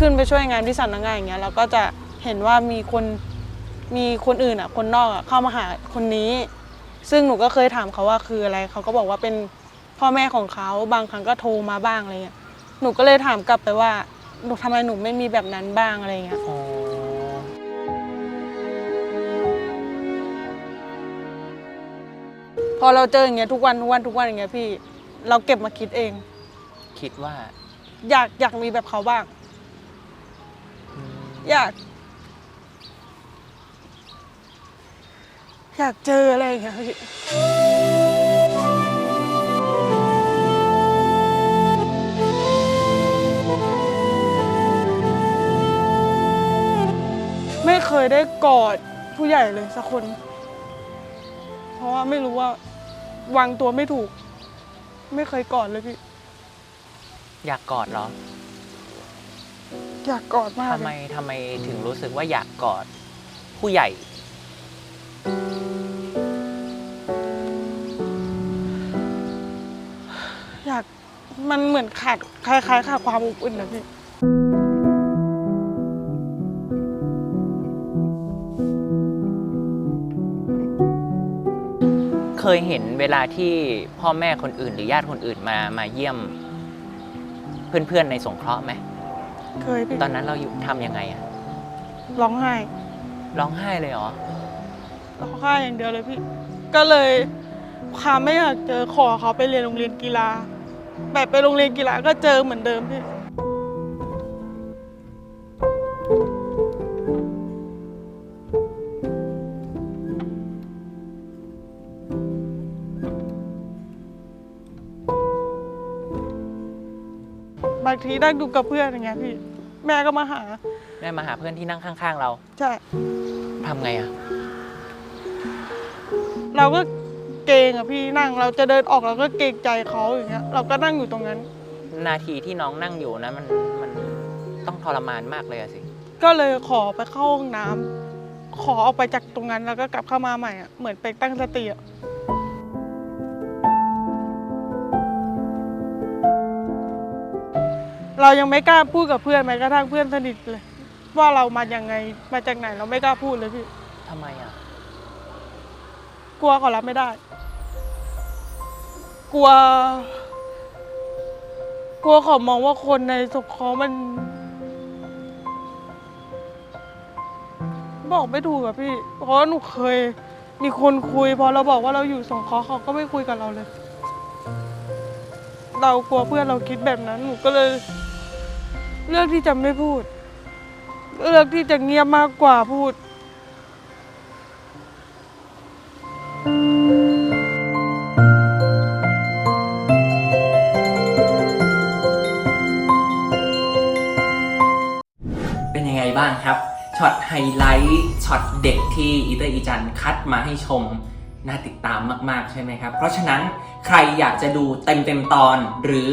ขึ้นไปช่วยงานที่สำนักงานอย่างเงี้ยเราก็จะเห็นว่ามีคนมีคนอื่นอะคนนอกอะเข้ามาหาคนนี้ ซึ่งหนูก็เคยถามเขาว่าคืออะไรเขาก็บอกว่าเป็นพ่อแม่ของเขาบางครั้งก็โทรมาบ้างอะไรเงี้ยหนูก็เลยถามกลับไปว่าหนูทำไมหนูไม่มีแบบนั้นบ้างอะไรเงี้ยอ๋อพอเราเจออย่างเงี้ยทุกวันทุกวันทุกวันอย่างเงี้ยพี่ เราเก็บมาคิดเอง คิดว่า อยากอยากมีแบบเขาบ้าง อยาก อยากเจออะไรอย่างเงี้ยพี่ไม่เคยได้กอดผู้ใหญ่เลยสักคน เพราะว่าไม่รู้ว่าวางตัวไม่ถูก ไม่เคยกอดเลยพี่ อยากกอดเหรอ อยากกอดมากทำไมเลยทำไมถึงรู้สึกว่าอยากกอดผู้ใหญ่ อยากมันเหมือนขาดคล้ายๆขาดความอบอุ่นนะพี่เคยเห็นเวลาที่พ่อแม่คนอื่น หรือญาติคนอื่นมามาเยี่ยม เพื่อนๆในสงเคราะห์ไหม เคยพี่ตอนนั้นเราอยู่ทำยังไงอะร้องไห้ร้องไห้เลยเหรอร้องไห้อย่างเดียวเลยพี่ ก็เลยความไม่อยากเจอขอเขาไปเรียนโรงเรียนกีฬา แบบไปโรงเรียนกีฬาก็เจอเหมือนเดิมพี่างทีนั่งดูกับเพื่อนอย่างเงี้ยพี่ แม่ก็มาหา แม่มาหาเพื่อนที่นั่งข้าง ๆ เราใช่ ทำไงอะเราก็เกรงอะพี่นั่งเราจะเดินออกเราก็เกรงใจเขาอย่างเงี้ย เราก็นั่งอยู่ตรงนั้น นาทีที่น้องนั่งอยู่นะมันมันต้องทรมานมากเลยอะสิ ก็เลยขอไปเข้าห้องน้ำขอออกไปจากตรงนั้นแล้วก็กลับเข้ามาใหม่อะเหมือนไปตั้งสติอะ เรายังไม่กล้าพูดกับเพื่อนแม้กระทั่งเพื่อนสนิทเลย ว่าเรามายังไงมาจากไหนเราไม่กล้าพูดเลยพี่ทำไมอะกลัวเขารับไม่ได้ กลัว กลัวเขามองว่าคนในสงเคราะห์มัน บอกไม่ถูกอะพี่ เพราะว่าหนูเคย มีคนคุย พอเราบอกว่าเราอยู่สงเคราะห์เขาก็ไม่คุยกับเราเลย เรากลัวเพื่อนเราคิดแบบนั้นหนูก็เลย เลือกที่จะไม่พูด เลือกที่จะเงียบมากกว่าพูด เป็นยังไงบ้างครับ ช็อตไฮไลท์ ช็อตเด็กที่อีเตอร์อีจันคัดมาให้ชม น่าติดตามมากๆใช่ไหมครับ เพราะฉะนั้นใครอยากจะดูเต็มๆตอนหรือ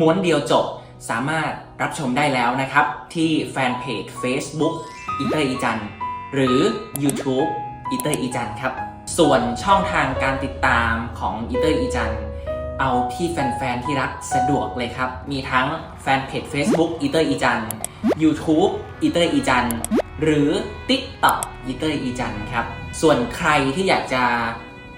ม้วนเดียวจบสามารถ รับชมได้แล้วนะครับ ที่แฟนเพจ Facebook อีเตอร์อีจันหรือ YouTube อีเตอร์อีจันครับ ส่วนช่องทางการติดตามของอีเตอร์อีจันเอาที่แฟนๆ ที่รักสะดวกเลยครับ มีทั้งแฟนเพจ Facebook อีเตอร์อีจัน YouTube อีเตอร์อีจันหรือ TikTok อีเตอร์อีจันครับ ส่วนใครที่อยากจะ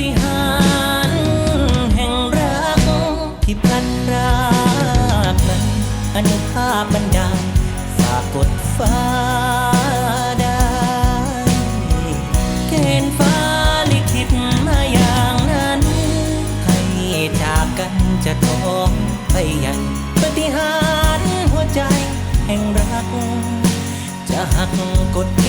ฏิหารแห่งรักที่พลันรากนั้นอนุภาพบันดาลฝากกดฟ้าได้เกณฑ์ฟ้าลิขิตมาอย่างนั้น ให้จากกันจะท้องไปยังปาฏิหารหัวใจแห่งรัก จะหักกฎ